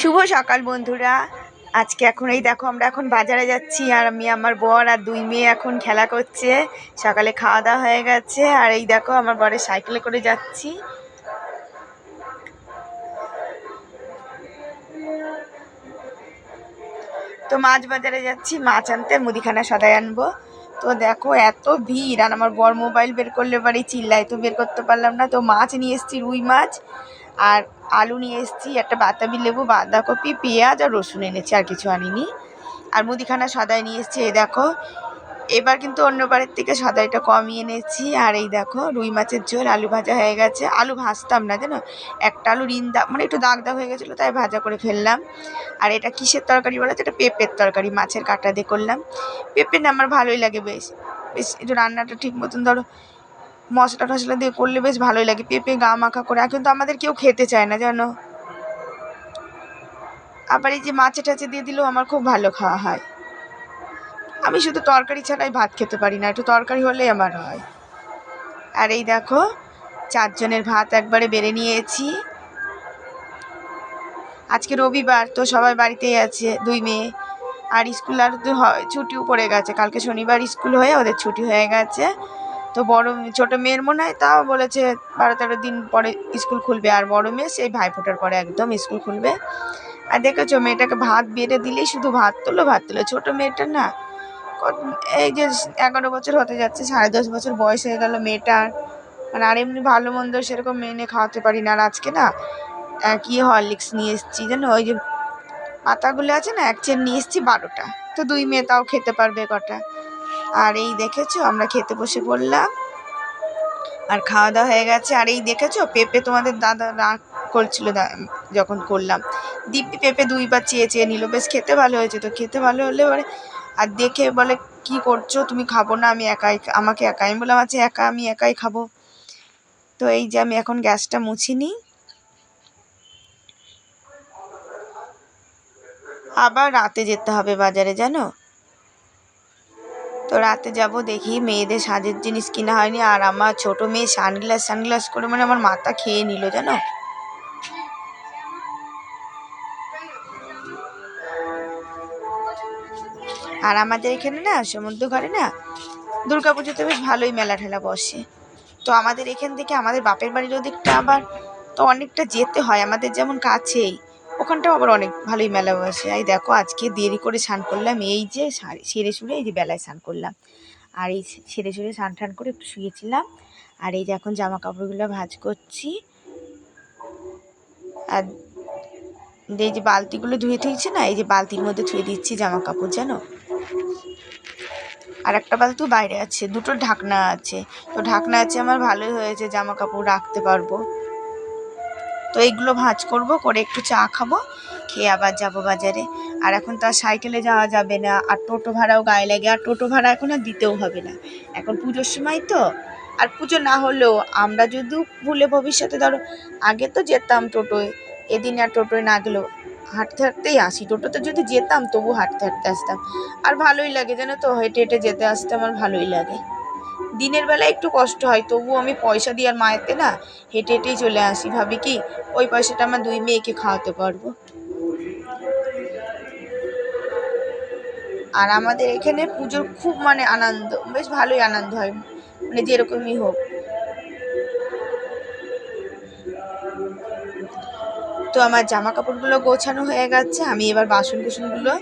শুভ সকাল বন্ধুরা। আজকে এখন এই দেখো, আমরা এখন বাজারে যাচ্ছি, আর আমি, আমার বর আর দুই মেয়ে এখন খেলা করছে। সকালে খাওয়া দাওয়া হয়ে গেছে, আর এই দেখো, আমার বরের সাইকেলে করে যাচ্ছি। তো মাছ বাজারে যাচ্ছি, মাছ আনতে মুদিখানা সদাই আনব। তো দেখো, এত ভিড়, আর আমার বর মোবাইল বের করলে বাড়ি চিল্লাই তো বের করতে পারলাম না। তো মাছ নিয়ে এসেছি, রুই মাছ। আর আলু নিয়ে এসেছি, একটা বাতাবি লেবু, বাঁধাকপি, পেঁয়াজ আর রসুন এনেছি, আর কিছু আনিনি। আর মুদিখানা সদাই নিয়ে এসেছি, এই দেখো। এবার কিন্তু অন্য বারের থেকে সদাইটা কমিয়ে এনেছি। আর এই দেখো, রুই মাছের ঝোল, আলু ভাজা হয়ে গেছে। আলু ভাজতাম না, জানো? একটা আলু রিন দাগ মানে একটু দাগ দাগ হয়ে গেছিল, তাই ভাজা করে ফেললাম। আর এটা কিসের তরকারি বলা এটা পেঁপের তরকারি, মাছের কাঁটা দিয়ে করলাম। পেঁপে না আমার ভালোই লাগে বেশ। বেশ একটু রান্নাটা ঠিক মতন ধরো মশলা টশলা দিয়ে করলে বেশ ভালোই লাগে। পেঁপে, গা মাখা করে। আর কিন্তু আমাদের কেউ খেতে চায় না, জানো? আবার এই যে মাছে টাছে দিয়ে দিলেও আমার খুব ভালো খাওয়া হয়। আমি শুধু তরকারি ছাড়াই ভাত খেতে পারি না, একটু তরকারি হলেই আমার হয়। আর এই দেখো, চারজনের ভাত একবারে বেড়ে নিয়েছি। আজকে রবিবার, তো সবাই বাড়িতেই আছে, দুই মেয়ে। আর স্কুল আর তো ছুটিও পড়ে গেছে। কালকে শনিবার স্কুল হয়ে ওদের ছুটি হয়ে গেছে। তো বড় ছোটো মেয়ের মনে হয় তাও বলেছে, বারো তেরো দিন পরে স্কুল খুলবে। আর বড় মেয়ে সেই ভাইফোঁটার পরে একদম স্কুল খুলবে। আর দেখেছ, মেয়েটাকে ভাত বেড়ে দিলেই শুধু ভাত তোলো ভাত তোলো। ছোটো মেয়েটা না এই যে এগারো বছর হতে যাচ্ছে, সাড়ে দশ বছর বয়স হয়ে গেল মেয়েটার মানে আর এমনি ভালো মন্দ সেরকম মেনে খাওয়াতে পারি না। আর আজকে না কি হরলিক্স নিয়ে এসেছি, জানো? ওই যে পাতাগুলো আছে না, এক চেন নিয়ে এসেছি বারোটা। তো দুই মেয়ে তাও খেতে পারবে কটা। আর এই দেখেছ, আমরা খেতে বসে পড়লাম। আর খাওয়া দাওয়া হয়ে গেছে। আর এই দেখেছ, পেঁপে তোমাদের দাদা রাগ করছিল যখন করলাম। দিব্যি পেঁপে দুইবার চেয়ে চেয়ে নিল। বেশ খেতে ভালো হয়েছে তো, খেতে ভালো হলে এবারে আর দেখে বলে, কি করছ? তুমি খাব না, আমি একাই আমাকে একাই, আমি বললাম আচ্ছা একা, আমি একাই খাব। তো এই যে আমি এখন গ্যাসটা মুছি নিই। আবার রাতে যেতে হবে বাজারে, জানো? তো রাতে যাব দেখি মেয়েদের সাজের জিনিস কিনা হয়নি আর আমার ছোট মেয়ে সানগ্লাস সানগ্লাস করে মানে আমার মাথা খেয়ে নিল, জানো? আর আমাদের এখানে না, সমুদ্র ঘরে না, দুর্গা পুজোতে বেশ ভালোই মেলা ঠেলা বসে। তো আমাদের এখান থেকে আমাদের বাপের বাড়ির ওদিকটা আবার তো অনেকটা যেতে হয়, আমাদের যেমন কাছেই। ওখানটাও আবার অনেক ভালোই মেলা বসে। এই দেখো, আজকে দেরি করে স্নান করলাম। এই যে সেরে সুরে এই যে বেলায় স্নান করলাম। আর এই সেরে সুরে স্নান টান করে একটু শুয়েছিলাম। আর এই যে এখন জামা কাপড়গুলো ভাঁজ করছি। আর এই যে বালতিগুলো ধুয়ে দিয়েছি না, এই যে বালতির মধ্যে ধুয়ে দিচ্ছি জামা কাপড় জানো? আর একটা বালতিও বাইরে আছে, দুটো ঢাকনা আছে। তো ঢাকনা আছে আমার, ভালোই হয়েছে জামা কাপড় রাখতে পারব। তো এইগুলো ভাঁজ করব, করে একটু চা খাব, খেয়ে আবার যাব বাজারে। আর এখন তো আর সাইকেলে যাওয়া যাবে না, আর টোটো ভাড়াও গায়ে লাগে, আর টোটো ভাড়া এখন আর দিতেও হবে না। এখন পুজোর সময় তো, আর পুজো না হলেও আমরা যদিও ভুলে ভবিষ্যতে ধরো, আগে তো যেতাম টোটোয়, এদিন আর টোটোয় না গেলেও হাঁটতে হাঁটতেই আসি। টোটোতে যদি যেতাম তবু হাঁটতে হাঁটতে আসতাম। আর ভালোই লাগে জানো তো, হেঁটে হেঁটে যেতে আসতে আমার ভালোই লাগে। দিনের বেলা একটু কষ্ট হয় তবু আমি পয়সা দিয়ে আর মায়েতে না, হেঁটে হেঁটেই চলে আসি। ভাবি কি, ওই পয়সাটা আমার দুই মেয়েকে খাওয়াতে পারব। আর আমাদের এখানে পুজোর খুব মানে আনন্দ, বেশ ভালোই আনন্দ হয় মানে যেরকমই হোক। তো আমার জামা কাপড়গুলো গোছানো হয়ে গেছে, আমি এবার বাসন কুসনগুলো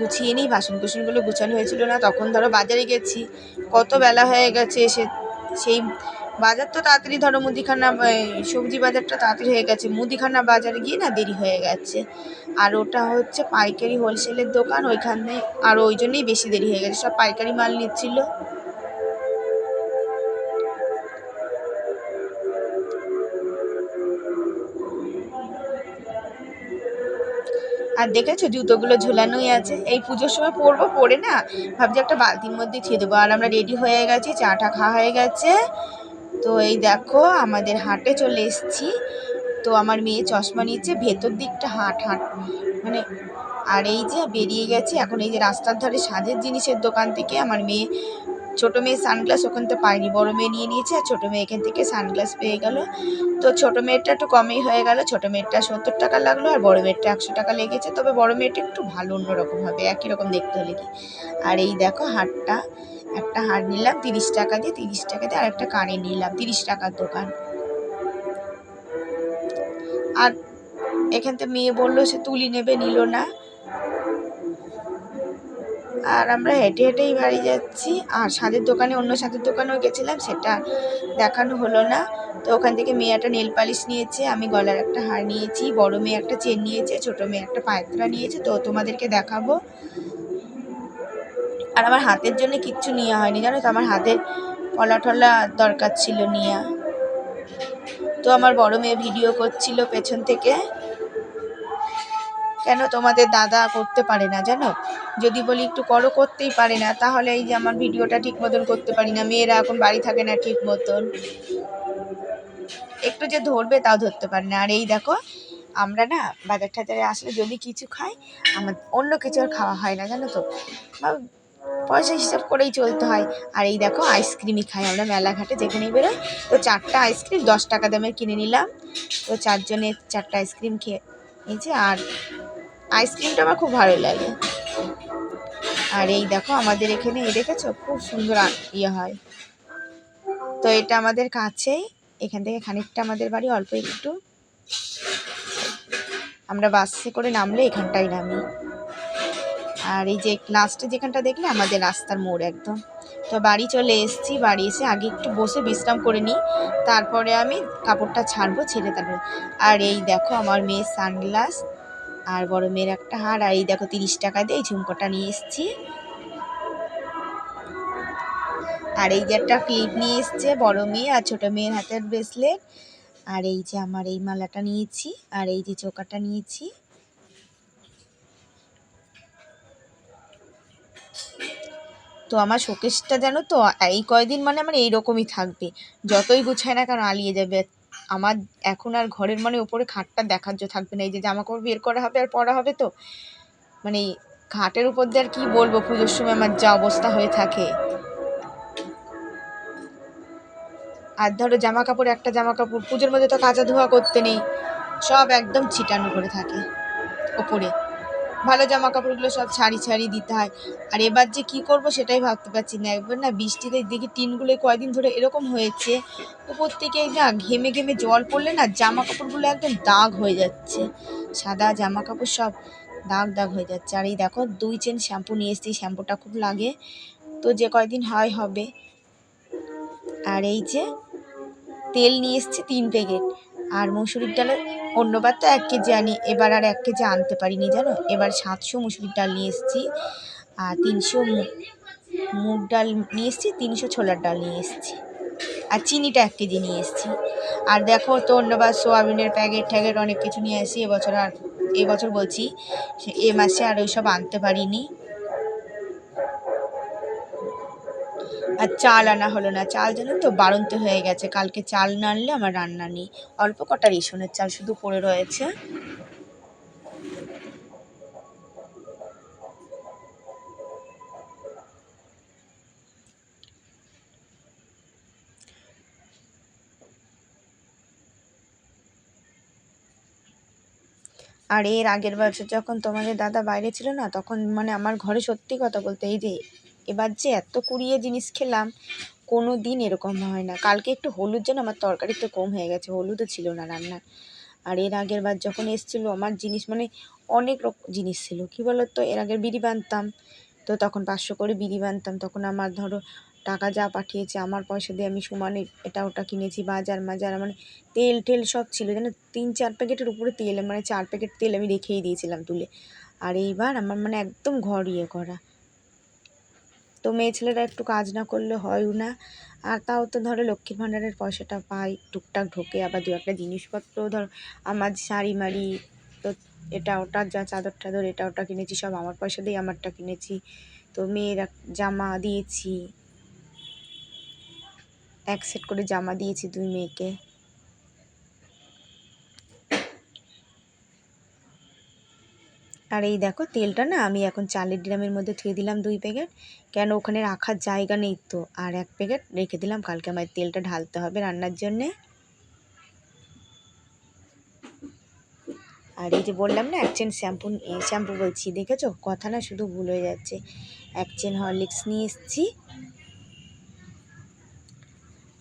গুছিয়ে নিই বাসন কুসনগুলো গুছানো হয়েছিল না। তখন ধরো বাজারে গেছি, কত বেলা হয়ে গেছে এসে সেই বাজার তো তাড়াতাড়ি ধরো মুদিখানা সবজি বাজারটা তাড়াতাড়ি হয়ে গেছে। মুদিখানা বাজারে গিয়ে না দেরি হয়ে গেছে। আর ওটা হচ্ছে পাইকারি হোলসেলের দোকান, ওইখানে আর ওই জন্যেই বেশি দেরি হয়ে গেছে। সব পাইকারি মাল নিচ্ছিল। আর দেখেছ জুতোগুলো ঝোলানোই আছে? এই পুজোর সময় পরবো, পরে না ভাবছি একটা বালতির মধ্যে থুয়ে দেবো। আর আমরা রেডি হয়ে গেছি, চাটা খাওয়া হয়ে গেছে। তো এই দেখো, আমাদের হাটে চলে এসেছি। তো আমার মেয়ে চশমা নিচ্ছে, ভেতর দিকটা হাট হাট। মানে আর এই যে বেরিয়ে গেছি, এখন এই যে রাস্তার ধারে সাজের জিনিসের দোকান থেকে আমার মেয়ে ছোটো মেয়ে সানগ্লাস ওখান থেকে পায়নি, বড় মেয়ে নিয়ে নিয়েছে আর ছোটো মেয়ে এখান থেকে সানগ্লাস পেয়ে গেল। তো ছোটো মেয়েরটা একটু কমেই হয়ে গেল, ছোটো মেয়েরটা সত্তর টাকা লাগল আর বড় মেয়েরটা একশো টাকা লেগেছে। তবে বড় মেয়েটা একটু ভালো অন্যরকম হবে, একই রকম দেখতে হলে কি। আর এই দেখো হারটা, একটা হার নিলাম তিরিশ টাকা দিয়ে, তিরিশ টাকা দিয়ে আর একটা কানে নিলাম, তিরিশ টাকার দোকান। আর এখান থেকে মেয়ে বলল সে তুলি নেবে, নিল না। আর আমরা হেঁটে হেঁটেই বাড়ি যাচ্ছি। আর সাদের দোকানে, অন্য সাদের দোকানেও গেছিলাম, সেটা দেখানো হলো না। তো ওখান থেকে মেয়ে একটা নেল পালিশ নিয়েছে, আমি গলার একটা হার নিয়েছি, বড় মেয়ে একটা চেন নিয়েছে, ছোট মেয়ে একটা পায়তরা নিয়েছে, তো তোমাদেরকে দেখাবো। আর আমার হাতের জন্য কিচ্ছু নেওয়া হয়নি, জানো তো, আমার হাতের পলা টলা দরকার ছিল নিয়া। তো আমার বড় মেয়ে ভিডিও করছিল পেছন থেকে। কেন তোমাদের দাদা করতে পারে না জানো? যদি বলি একটু করো করতেই পারে না, তাহলে এই যে আমার ভিডিওটা ঠিক মতন করতে পারি না, মেয়েরা এখন বাড়ি থাকে না ঠিক মতন। একটু যে ধরবে তাও ধরতে পারে না। আর এই দেখো, আমরা না বাজার টাজারে আসলে যদি কিছু খাই, আমার অন্য কিছু আর খাওয়া হয় না, জানো তো? পয়সা হিসাব করেই চলতে হয়। আর এই দেখো, আইসক্রিমই খাই আমরা মেলাঘাটে, যেখানেই বেরোই। তো চারটা আইসক্রিম, দশ টাকা দামের কিনে নিলাম। তো চারজনের চারটা আইসক্রিম খেয়ে নিয়েছি আর আইসক্রিমটা আমার খুব ভালো লাগে। আর এই দেখো আমাদের এখানে এ দেখেছ? খুব সুন্দর ইয়ে হয়। তো এটা আমাদের কাছেই। এখান থেকে খানিকটা আমাদের বাড়ি, অল্প একটু। আমরা বাসে করে নামলে এখানটাই নামি। আর এই যে লাস্টে যেখানটা দেখলে, আমাদের রাস্তার মোড় একদম। তো বাড়ি চলে এসেছি, বাড়ি এসে আগে একটু বসে বিশ্রাম করে নিই। তারপরে আমি কাপড়টা ছাড়বো, ছেড়ে তারপরে আর এই দেখো আমার মেয়ের সানগ্লাস আর বড় মেয়ের একটা হার, আর এই দেখো তিরিশ টাকা দিয়ে ঝুমকোটা নিয়ে এসেছি। আর এই যে একটা ক্লিপ নিয়ে এসছে বড় মেয়ে আর ছোট মেয়ের হাতের ব্রেসলেট আর এই যে আমার এই মালাটা নিয়েছি, আর এই যে চোকাটা নিয়েছি। তো আমার শোকেসটা জানো তো, এই কয়দিন মানে আমার এইরকমই থাকবে। যতই গুছায় না কেন আলিয়ে যাবে। আমার এখন আর ঘরের মানে ওপরে খাটটা দেখার থাকবে না, এই যে জামা কাপড় বের করা হবে আর পরা হবে তো মানে খাটের উপর দিয়ে আর কি বলব, পুজোর সময় আমার যা অবস্থা হয়ে থাকে। আর ধরো জামা কাপড়, একটা জামা কাপড়, পুজোর মধ্যে তো কাচা ধোয়া করতে নেই, সব একদম ছিটানো করে থাকে, ওপরে। ভালো জামা কাপড়গুলো সব ছাড়ি ছাড়ি দিতে হয়। আর এবার যে কি করব সেটাই ভাবতে পারছি না। একবার না বৃষ্টিতে দেখি টিনগুলো কয়দিন ধরে এরকম হয়েছে। উপর থেকে না ঘেমে ঘেমে জল পড়লে না জামা কাপড়গুলো একদম দাগ হয়ে যাচ্ছে। সাদা জামা কাপড় সব দাগ দাগ হয়ে যাচ্ছে। আর এই দেখো, দুই চেন শ্যাম্পু নিয়ে এসেছি, শ্যাম্পুটা খুব লাগে। তো যে কয়দিন হয় হবে। আর এই যে তেল নিয়ে এসেছি তিন প্যাকেট। আর মুসুরির ডালের অন্যবার তো এক কেজি আনি। এবার আর এক কেজি আনতে পারিনি, জানো? এবার সাতশো মুসুরির ডাল নিয়ে এসেছি, আর তিনশো মুগ ডাল নিয়ে এসেছি, তিনশো ছোলার ডাল নিয়ে এসেছি, আর চিনিটা এক কেজি নিয়ে এসেছি। আর দেখো তো অন্যবার সোয়াবিনের প্যাকেট ট্যাকেট অনেক কিছু নিয়ে আসি এবছর আর, এবছর বলছি এ মাসে আর ওইসব আনতে পারিনি। আর চাল আনা হলো না। চাল জানো তো বাড়ন্ত হয়ে গেছে। কালকে চাল না আনলে আমার রান্না নেই। অল্প কটা রেশনের চাল শুধু পড়ে রয়েছে। আর এর আগের বছর যখন তোমাদের দাদা বাইরে ছিল না, তখন মানে আমার ঘরে সত্যি কথা বলতে এই যে এবার যে এত কুড়িয়ে জিনিস খেলাম কোনো দিন এরকম হয় না। কালকে একটু হলুদ যেন আমার তরকারিতে কম হয়ে গেছে, হলুদও ছিল না রান্না আর এর আগের বার যখন এসেছিল, আমার জিনিস মানে অনেক রকম জিনিস ছিল। কী বলো তো এর আগের বিড়ি বানতাম, তো তখন পাঁচশো করে বিড়ি বানতাম। তখন আমার ধরো টাকা যা পাঠিয়েছে, আমার পয়সা দিয়ে আমি সমানে এটা ওটা কিনেছি, বাজার মাজার মানে তেল টেল সব ছিল। যেন তিন চার প্যাকেটের উপরে তেল মানে চার প্যাকেট তেল আমি রেখেই দিয়েছিলাম তুলে। আর এইবার আমার মানে একদম ঘর ইয়ে করা। তো মেয়ে ছেলেরা একটু কাজ না করলে হয়ও না। আর তাও তো ধরো লক্ষ্মীর ভাণ্ডারের পয়সাটা পাই, টুকটাক ঢোকে, আবার দু একটা জিনিসপত্র ধর, আমার শাড়ি মাড়ি, তো এটা ওটা যা চাদর টাদর, এটা ওটা কিনেছি, সব আমার পয়সা দিয়ে আমারটা কিনেছি। তো মেয়ের জামা দিয়েছি, এক সেট করে জামা দিয়েছি দুই মেয়েকে। আর এই দেখো তেলটা না আমি এখন চালের ড্রামের মধ্যে থুয়ে দিলাম দুই প্যাকেট। কেন ওখানে রাখার জায়গা নেই তো। আর এক প্যাকেট রেখে দিলাম, কালকে আমার তেলটা ঢালতে হবে রান্নার জন্যে। আর এই যে বললাম না, এক চেন শ্যাম্পু শ্যাম্পু বলছি, দেখেছ? কথা না শুধু ভুল হয়ে যাচ্ছে। এক চেন হরলিক্স নিয়ে এসেছি।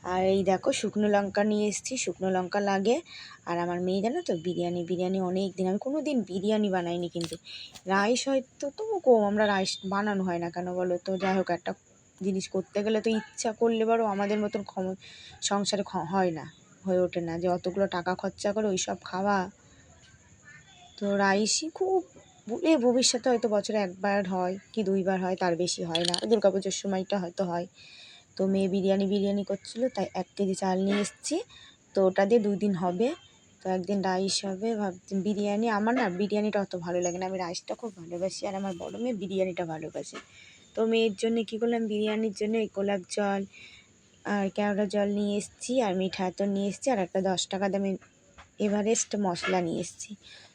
আর এই দেখো শুকনো লঙ্কা নিয়ে এসেছি, শুকনো লঙ্কা লাগে। আর আমার মেয়ে জানো তো, বিরিয়ানি বিরিয়ানি অনেক দিন, আমি কোনো দিন বিরিয়ানি বানাইনি কিন্তু। রাইস হয়তো তবু কম, আমরা রাইস বানানো হয় না কেন বলো তো? যাই হোক, একটা জিনিস করতে গেলে তো ইচ্ছা করলে বারো আমাদের মতন ক্ষম, সংসারে হয় না, হয়ে ওঠে না। যে অতগুলো টাকা খরচা করে ওই সব খাওয়া। তো রাইসই খুব, এ ভবিষ্যতে হয়তো বছরে একবার হয় কি দুইবার হয়, তার বেশি হয় না। দুর্গা পুজোর সময়টা হয়তো হয়। তো মেয়ে বিরিয়ানি বিরিয়ানি করছিল, তাই এক কেজি চাল নিয়ে এসেছি। তো ওটা দিয়ে দুই দিন হবে, তো একদিন রাইস হবে, ভাবছি বিরিয়ানি। আমার না বিরিয়ানিটা অত ভালো লাগে না, আমি রাইসটা খুব ভালোবাসি, আর আমার বড় মেয়ে বিরিয়ানিটা ভালোবাসে। তো মেয়ের জন্য কী করলাম, বিরিয়ানির জন্য এই গোলাপ জল আর কেওড়া জল নিয়ে এসেছি, আর মিঠা আতর নিয়ে এসেছি, আর একটা দশ টাকা দামে এভারেস্ট মশলা নিয়ে এসেছি।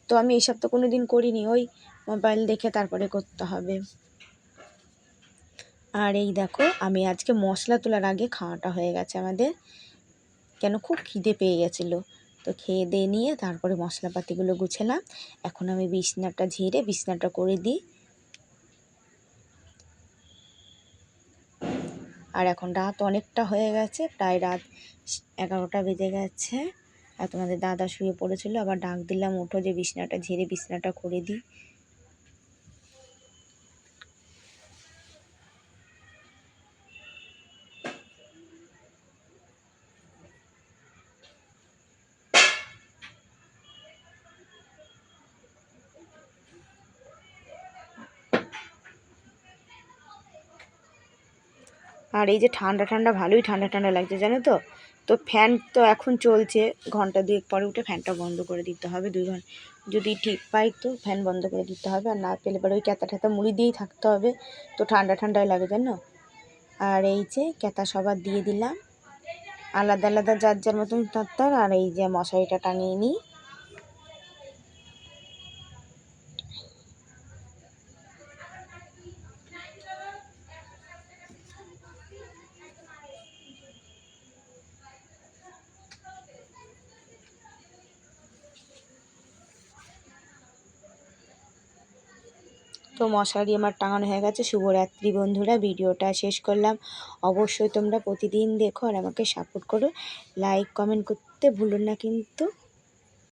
তো আমি এসব তো কোনো দিন করিনি, ওই মোবাইল দেখে তারপরে করতে হবে। আর এই দেখো, আমি আজকে মশলা তোলার আগে খাওয়াটা হয়ে গেছে আমাদের। কেন খুব খিদে পেয়ে গেছিল। তো খেয়ে দিয়ে নিয়ে তারপরে মশলাপাতিগুলো গুছালাম। এখন আমি বিছনাটা ঝেড়ে বিছনাটা করে দিই। আর এখন রাত অনেকটা হয়ে গেছে, প্রায় রাত এগারোটা বেজে গেছে। আর তোমাদের দাদা শুয়ে পড়েছিল, আবার ডাক দিলাম, ওঠো যে বিছনাটা ঝেড়ে বিছনাটা করে দিই। আর এই যে ঠান্ডা ঠান্ডা, ভালোই ঠান্ডা ঠান্ডা লাগছে, জানো তো? তো ফ্যান তো এখন চলছে, ঘণ্টা দুয়েক পরে উঠে ফ্যানটা বন্ধ করে দিতে হবে, দুই ঘণ্টা। যদি ঠিক পাই তো ফ্যান বন্ধ করে দিতে হবে, আর না পেলে পরে ওই ক্যাতা ঠ্যাতা মুড়ি দিয়েই থাকতে হবে। তো ঠান্ডা ঠান্ডাই লাগে, জানো? আর এই যে ক্যাতা সবার দিয়ে দিলাম। আলাদা আলাদা যার যার মতন তার, আর এই যে মশারিটা টাঙিয়ে নিই। তো মশারি আমার টাঙানো হয়ে গেছে। শুভরাত্রি বন্ধুরা, ভিডিওটা শেষ করলাম। অবশ্যই তোমরা প্রতিদিন দেখো আর আমাকে সাপোর্ট করো। লাইক কমেন্ট করতে ভুলো না কিন্তু।